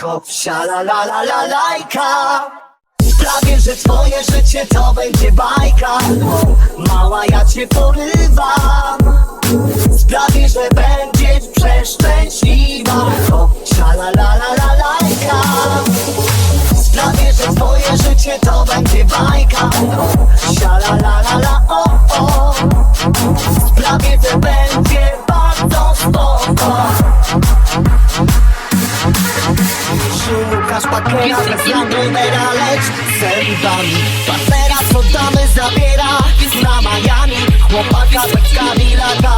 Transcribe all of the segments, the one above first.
Hop, siala la la la lajka. Prawie, że twoje życie to będzie bajka. Mała, ja cię porywam. Sprawię, że będziesz przeszczęśliwa. Hop, siala la la la lajka. Sprawię, że twoje życie to będzie bajka. Siala la la la o o. Sprawię, że będzie Pakera bez Landrovera, lecz zębami Partnera co damy zabiera z na Miami Chłopaka bez Cadillaca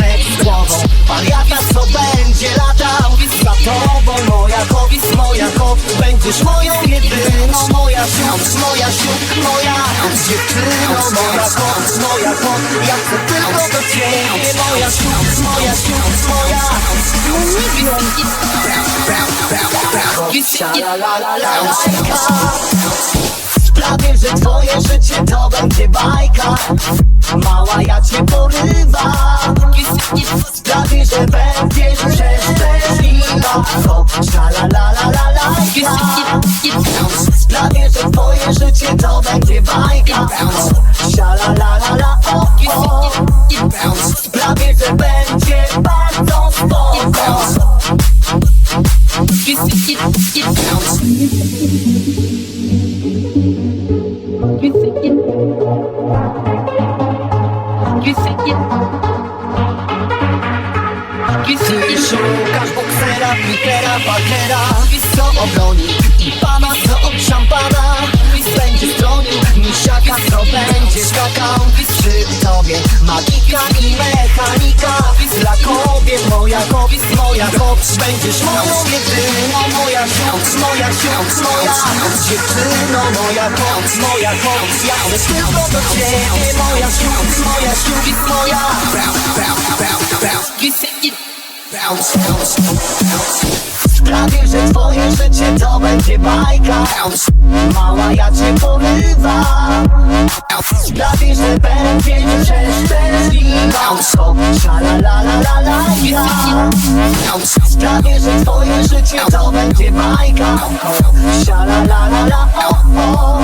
Lecz z głową wariata co będzie latał Za tobą moja kobiet, moja kot Będziesz moją jedyną Moja siód, moja siód, moja dziewczyno Moja kot, moja kot Ja chcę tylko do ciebie Moja siód, moja siód, moja Siala la la la Sprawię, że twoje życie to będzie bajka. Mała, ja cię porywam. Sprawię, że będziesz przeszczęśliwa Hop, siala la la la lajka Sprawię, że twoje życie to będzie bajka. Siala la la la o o Ty szukasz boksera, pitera, bakera Co obroni i pana, co od szampana i mechanika Dla kobiet, moja kobiet, moja kobiet. Będziesz moją jedyną, moja siód, moja siód, moja Dziewczyno, moja kot, moja kot Ja chcę tylko do ciebie, moja siód, moja siód, moja Sprawię, że twoje życie to będzie bajka. Mała, ja cię porywam. Sprawię, że będziesz przeszczęśliwa Hop, siala la la la lajka Sprawię, że twoje życie to będzie bajka. Siala la la la o o.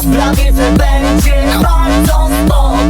Sprawię, że będzie bardzo spoko